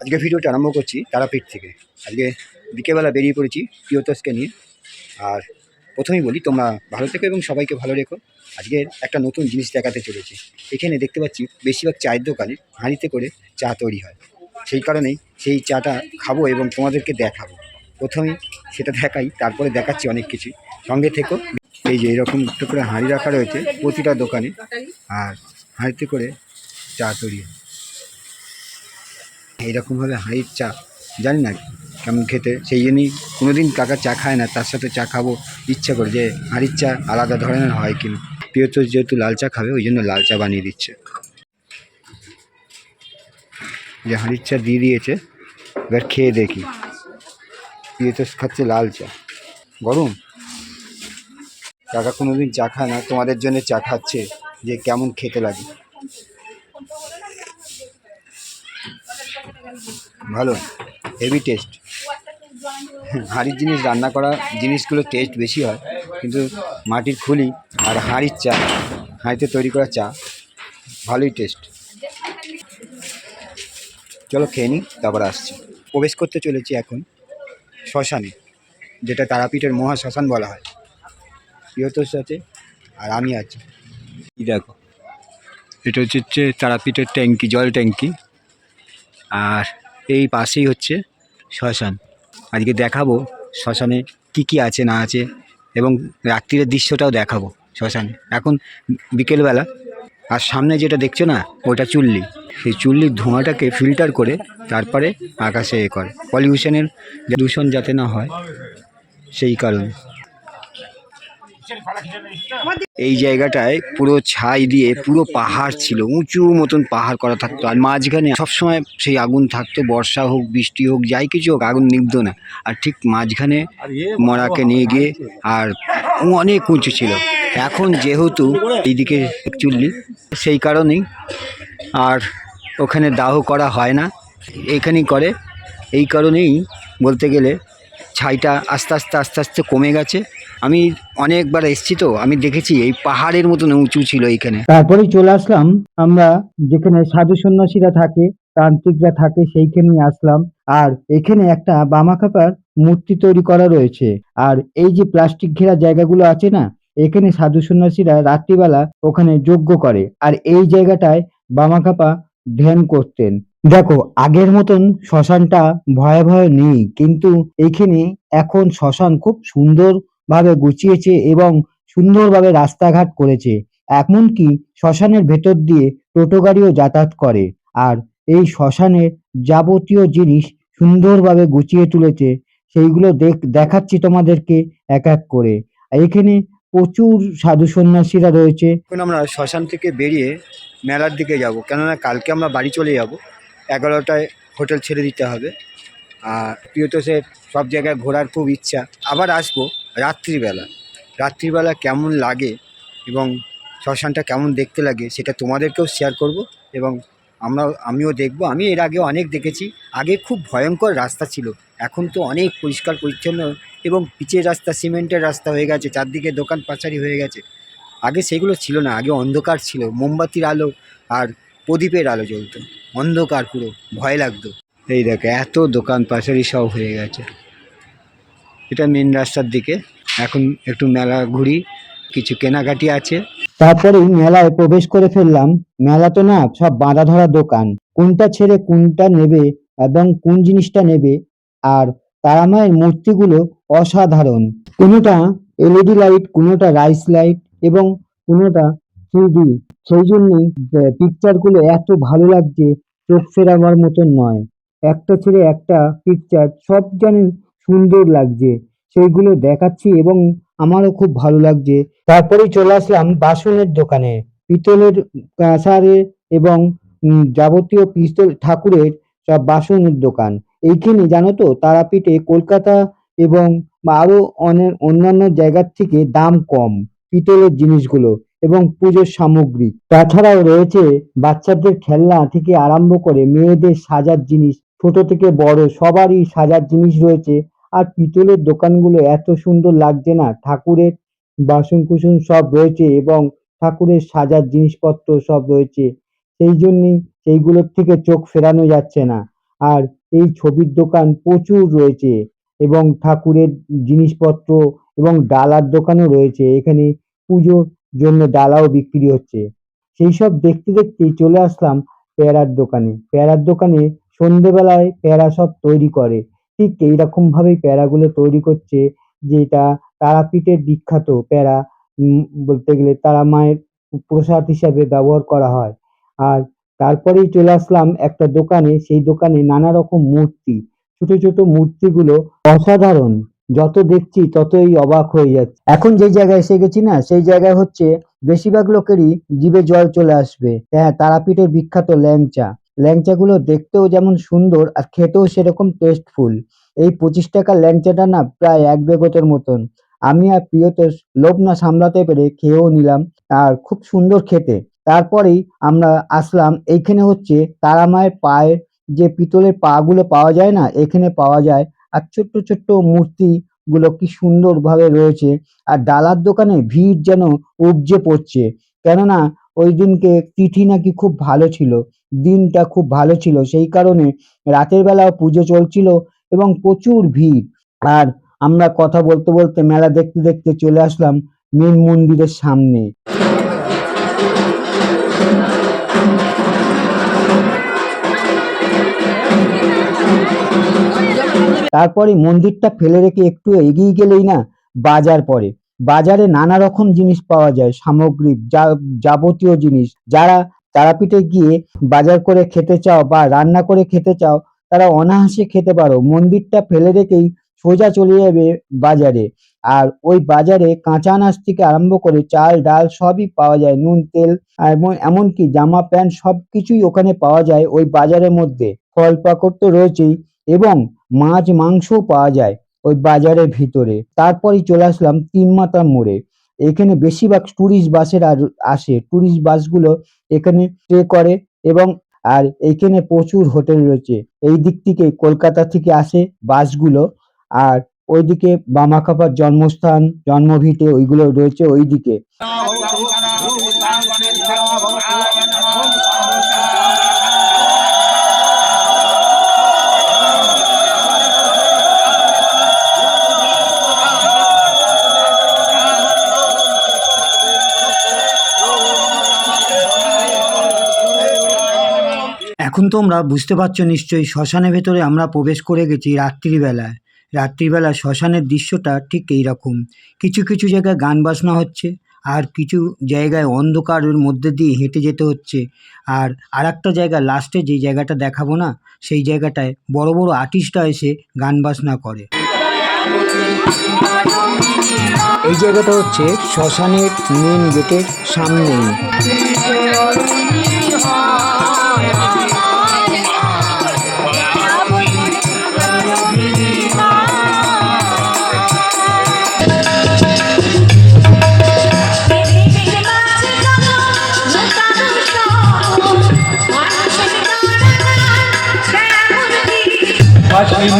আজকে ভিডিওটা আরম্ভ করছি তারাপীঠ থেকে। আজকে বিকেলবেলা বেরিয়ে পড়েছি প্রিয়তোষকে নিয়ে। আর প্রথমেই বলি, তোমরা ভালো থেকো এবং সবাইকে ভালো রেখো। আজকে একটা নতুন জিনিস দেখাতে চলেছি। এখানে দেখতে পাচ্ছি, বেশিরভাগ চায়ের দোকানে হাঁড়িতে করে চা তৈরি হয়। সেই কারণেই সেই চাটা খাব এবং তোমাদেরকে দেখাবো। প্রথমেই সেটা দেখাই, তারপরে দেখাচ্ছি অনেক কিছু। সঙ্গে থেকো। এই যে এরকম করে হাঁড়ি রাখা রয়েছে প্রতিটা দোকানে। আর হাঁড়িতে করে চা তৈরি হয়। এইরকমভাবে হাঁড়ির চা, জানি না কেমন খেতে, সেই জন্যই কোনো দিন কাকা চা খায় না, তার সাথে চা খাব, ইচ্ছা করে যে হাঁড়ির চা আলাদা ধরনের হয় কিনা। তো যেহেতু লাল চা খাবে, ওই জন্য লাল চা বানিয়ে দিচ্ছে। যে হাঁড়ির চা দিয়ে দিয়েছে, এবার খেয়ে দেখি। প্রিয় তো খাচ্ছে লাল চা। গরম? কাকা কোনো দিন চা খায় না, তোমাদের জন্য চা খাচ্ছে, যে কেমন খেতে লাগে। ভালো হেভি টেস্ট হাঁড়ির জিনিস রান্না করা জিনিসগুলো টেস্ট বেশি হয়, কিন্তু মাটির খুলি আর হাঁড়ির চা, হাঁড়িতে তৈরি করা চা, ভালোই টেস্ট চলো খেয়ে নিই, তারপর আসছি। প্রবেশ করতে চলেছি এখন শ্মশানে, যেটা তারাপীঠের মহা শ্মশান বলা হয়। প্রিয়তোর সাথে আর আমি আছি। দেখো, এটা হচ্ছে তারাপীঠের ট্যাঙ্কি, জল ট্যাঙ্কি। আর এই পাশেই হচ্ছে শ্মশান। আজকে দেখাবো শ্মশানে কি কি আছে, না আছে এবং রাত্রিরের দৃশ্যটাও দেখাবো শ্মশানে। এখন বিকেলবেলা আর সামনে যেটা দেখছ না ওটা চুল্লি। সেই চুল্লির ধোঁয়াটাকে ফিল্টার করে তারপরে আকাশে এ করে। পলিউশনের দূষণ যাতে না হয়, সেই কারণে। এই জায়গাটায় পুরো ছাই দিয়ে পুরো পাহাড় ছিল উঁচু মতন পাহাড় করা থাকতো। আর মাঝখানে সবসময় সেই আগুন থাকতো বর্ষা হোক বৃষ্টি হোক যাই কিছু হোক আগুন নিভতো না। আর ঠিক মাঝখানে মরাকে নিয়ে গিয়ে আর অনেক উঁচু ছিল। এখন যেহেতু এইদিকে চুল্লি সেই কারণেই আর ওখানে দাহ করা হয় না। এখানেই করে। এই কারণেই বলতে গেলে ছাইটা আস্তে আস্তে আস্তে আস্তে কমে গেছে। আমি অনেকবার এসেছি তো, আমি দেখেছি, এই পাহাড়ের মতন উঁচু ছিল এইখানে। তারপরেই চলে আসলাম, আমরা যেখানে সাধু সন্ন্যাসীরা থাকে, তান্ত্রিকরা থাকে, সেইখানেই আসলাম। আর এখানে একটা বামাখাপার মূর্তি তৈরি করা রয়েছে। আর এই যে প্লাস্টিক ঘেরা জায়গাগুলো আছে না, এখানে সাধু সন্ন্যাসীরা রাত্রিবেলা ওখানে যজ্ঞ করে। আর এই জায়গাটায় বামাখাপা ধ্যান করতেন। দেখো, আগের মতন শ্মশানটা ভয়াবহ নেই, কিন্তু এইখানে এখন শ্মশান খুব সুন্দর ভাবে গুছিয়েছে এবং সুন্দরভাবে রাস্তাঘাট করেছে। এমনকি শ্মশানের ভেতর দিয়ে টোটো গাড়িও যাতায়াত করে। আর এই শ্মশানের যাবতীয় জিনিস সুন্দরভাবে গুছিয়ে তুলেছে, সেইগুলো দেখ, দেখাচ্ছি তোমাদেরকে এক এক করে। এখানে প্রচুর সাধু সন্ন্যাসীরা রয়েছে। এখন আমরা শ্মশান থেকে বেরিয়ে মেলার দিকে যাব। কেননা কালকে আমরা বাড়ি চলে যাব। এগারোটায় হোটেল ছেড়ে দিতে হবে। আর প্রিয়তোষের সব জায়গায় ঘোরার খুব ইচ্ছা। আবার আসব রাত্রিবেলা। রাত্রিবেলা কেমন লাগে এবং শ্মশানটা কেমন দেখতে লাগে সেটা তোমাদেরকেও শেয়ার করব এবং আমরা, আমিও দেখব। আমি এর আগে অনেক দেখেছি। আগে খুব ভয়ঙ্কর রাস্তা ছিল। এখন তো অনেক পরিষ্কার, পরিচ্ছন্ন এবং পিচের রাস্তা, সিমেন্টের রাস্তা হয়ে গেছে, চারদিকে দোকান পাচারি হয়ে গেছে। আগে সেগুলো ছিল না, আগে অন্ধকার ছিল। মোমবাতির আলো আর প্রদীপের আলো জ্বলতো। অন্ধকার পুরো, ভয় লাগতো। এই দেখো, এত দোকান পাচারি সব হয়ে গেছে। এটা মেন রাস্তার দিকে। এখন একটু মেলা ঘুরি, কিছু কেনাকাটি আছে। তারপরেই মেলায় প্রবেশ করে ফেললাম। মেলা তো না, সব বাঁধা ধরা দোকান। কোনটা ছেড়ে কোনটা নেবে এবং কোন জিনিসটা নেবে আর তারামায়ের মূর্তিগুলো অসাধারণ। কোনোটা এলইডি লাইট কোনোটা রাইস লাইট এবং কোনোটা থ্রি সেই জন্যই পিকচারগুলো এত ভালো লাগছে, চোখ ফেরাবার মতন নয়। একটা ছেড়ে একটা পিকচার সব যেন সুন্দর লাগছে। সেইগুলো দেখাচ্ছি এবং আমারও খুব ভালো লাগছে। তারপরেই চলে আসলাম বাসনের দোকানে। পিতলের কাঁসারে এবং যাবতীয় পিস্তল ঠাকুরের সব বাসনের দোকান। এইখানে জানো তো, তারাপীঠে কলকাতা এবং আরও অনেক অন্যান্য জায়গার থেকে দাম কম পিতলের জিনিসগুলো এবং পুজোর সামগ্রী। তাছাড়াও রয়েছে বাচ্চাদের খেলনা থেকে আরম্ভ করে মেয়েদের সাজার জিনিস ছোট থেকে বড় সবারই সাজার জিনিস রয়েছে। আর পিতলের দোকানগুলো এত সুন্দর লাগছে না। ঠাকুরের বাসন কুসন সব রয়েছে এবং ঠাকুরের সাজার জিনিসপত্র সব রয়েছে। সেই জন্যই সেইগুলোর থেকে চোখ ফেরানো যাচ্ছে না। আর এই ছবির দোকান প্রচুর রয়েছে এবং ঠাকুরের জিনিসপত্র এবং ডালার দোকানও রয়েছে। এখানে পুজোর জন্য ডালাও বিক্রি হচ্ছে। সেই সব দেখতে দেখতেই চলে আসলাম পেয়ারার দোকানে। পেয়ারার দোকানে সন্ধেবেলায় পেয়ারা সব তৈরি করে। ঠিক এইরকম ভাবেই পেয়ারাগুলো তৈরি করছে, যেটা তারাপীঠের বিখ্যাত প্যারা বলতে গেলে তারা মায়ের প্রসাদ হিসাবে ব্যবহার করা হয়। আর তারপরেই চলে আসলাম একটা দোকানে, সেই দোকানে নানা রকম মূর্তি। ছোট ছোট মূর্তিগুলো অসাধারণ, যত দেখছি ততই অবাক হয়ে যাচ্ছে। এখন যে জায়গায় এসে গেছি না, সেই জায়গায় হচ্ছে বেশিরভাগ লোকেরই জিভে জল চলে আসবে। হ্যাঁ তারাপীঠের বিখ্যাত ল্যাংচা। ল্যাংচাগুলো দেখতেও যেমন সুন্দর আর খেতেও সেরকম টেস্টফুল এই পঁচিশ টাকার ল্যাংচাটা না প্রায় এক বেগতের মতন। আমি আর প্রিয়তোষ লোভ না সামলাতে পেরে খেয়েও নিলাম আর খুব সুন্দর খেতে। তারপরেই আমরা আসলাম, এইখানে হচ্ছে তারা মায়ের পায়ের যে পিতলের পা গুলো পাওয়া যায় না, এখানে পাওয়া যায়। আর ছোট্ট ছোট্ট মূর্তি গুলো কি সুন্দর ভাবে রয়েছে। আর ডালার দোকানে ভিড় যেন উপজে পড়ছে। কেননা ওই দিনকে তিথি নাকি খুব ভালো ছিল। দিনটা খুব ভালো ছিল। সেই কারণে রাতের বেলাও পুজো চলছিল এবং প্রচুর ভিড়। আর আমরা কথা বলতে বলতে মেলা দেখতে দেখতে চলে আসলাম মেন মন্দিরের সামনে। তারপরে মন্দিরটা ফেলে রেখে একটু এগিয়ে গেলেই না, বাজার পড়ে। বাজারে নানা রকম জিনিস পাওয়া যায়, সামগ্রী, যা যাবতীয় জিনিস। যারা তারাপীঠে গিয়ে বাজার করে খেতে চাও বা রান্না করে খেতে চাও, তারা অনায়াসে খেতে পারো। মন্দিরটা ফেলে রেখেই সোজা চলে যাবে বাজারে। আর ওই বাজারে কাঁচা আনাজ থেকে আরম্ভ করে চাল, ডাল সবই পাওয়া যায়। নুন, তেল এমন, এমনকি জামা, প্যান্ট সব কিছুই ওখানে পাওয়া যায় ওই বাজারের মধ্যে। ফল পাকড় তো রয়েছেই এবং মাছ, মাংসও পাওয়া যায় ওই বাজারের ভিতরে। তারপরেই চলে আসলাম তিন মাথা মোড়ে। এখানে বেশিরভাগ টুরিস্ট বাসের আসে। টুরিস্ট বাসগুলো এখানে স্টে করে এবং আর এইখানে প্রচুর হোটেল রয়েছে। এই দিক থেকে কলকাতা থেকে আসে বাসগুলো আর ওইদিকে বামাখাপার জন্মস্থান, জন্মভিটে ওইগুলো রয়েছে ওইদিকে। তোমরা বুঝতে পারছ নিশ্চয়ই, শ্মশানের ভেতরে আমরা প্রবেশ করে গেছি রাত্রিবেলায়। রাত্রিবেলা শ্মশানের দৃশ্যটা ঠিক এই রকম কিছু কিছু জায়গায় গান বাজনা হচ্ছে আর কিছু জায়গায় অন্ধকারের মধ্যে দিয়ে হেঁটে যেতে হচ্ছে। আর আর একটা জায়গা লাস্টে যে জায়গাটা দেখাবো না, সেই জায়গাটায় বড় বড় আর্টিস্টরা এসে গান বাজনা করে। এই জায়গাটা হচ্ছে শ্মশানের মেন গেটের সামনেই।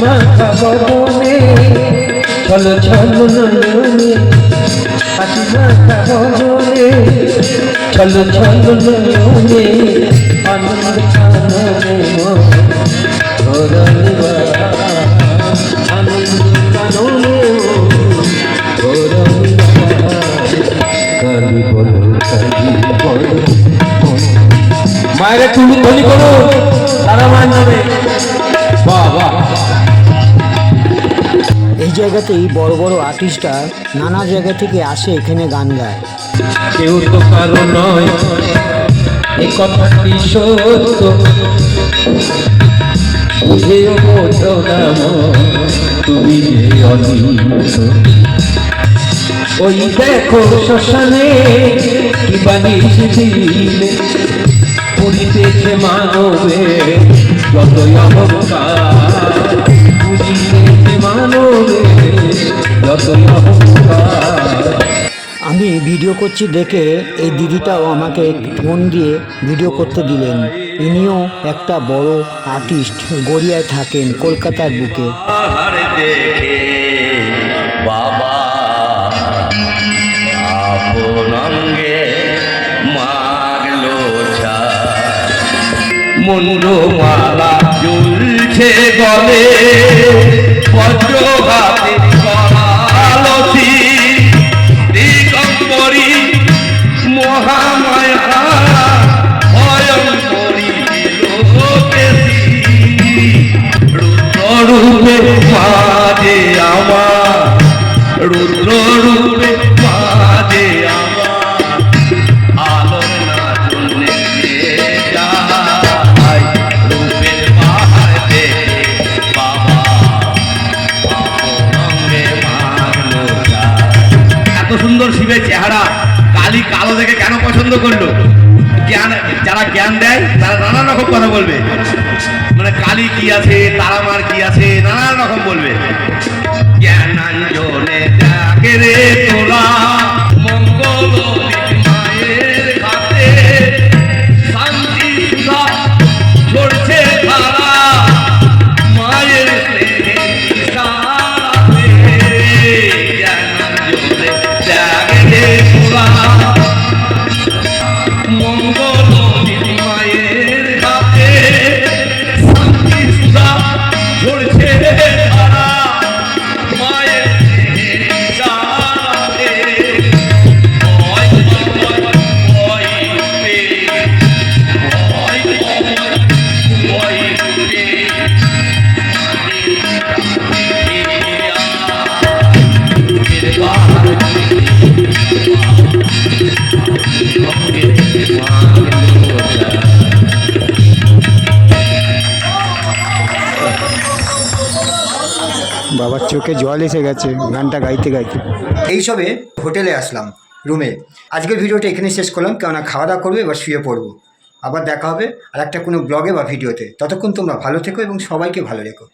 মাথা বদনে চল চল, নয়নে। হাসি মাথা বদনে চল চল, নয়নে। আনন্দ কাননে ধরনিবা আনন্দ কাননে ধরনিবা কালি বলো মায়ের তুমি ধনী করো, তারা মায়ের নামে। বাহ বাহ। জায়গাতেই বড় বড় আর্টিস্টরা নানা জায়গা থেকে আসে এখানে গান গায়। কেউ তো কারও নয়, এ কথাটি সত্য? বুঝেও বোঝো না তুমি যে অনিত ওই দেখো শ্মশানে কি বানিয়েছে দিলে পুরিতেছে মানবে যতই অহংকার আমি ভিডিও করছি দেখে এই দিদিটাও আমাকে ফোন দিয়ে ভিডিও করতে দিলেন। ইনিও একটা বড় আর্টিস্ট গড়িয়ায় থাকেন কলকাতার বুকে। বাবা আপন অঙ্গে মাগলো মুন্ড মালা ঝুলছে বলে বজ্রঘাতে করালসি পছন্দ করল। জ্ঞান, যারা জ্ঞান দেয়, তারা নানান রকম কথা বলবে। মানে কালী কি আছে, তারামার কি আছে, নানান রকম বলবে। চোখে জল এসে গেছে গানটা গাইতে গাইতে। এইসবে হোটেলে আসলাম রুমে। আজকের ভিডিওটা এখানে শেষ করলাম কেননা খাওয়া দাওয়া করব এবার শুয়ে পড়ব। আবার দেখা হবে আর একটা কোনো ব্লগে বা ভিডিওতে। ততক্ষণ তোমরা ভালো থেকো এবং সবাইকে ভালো রেখো।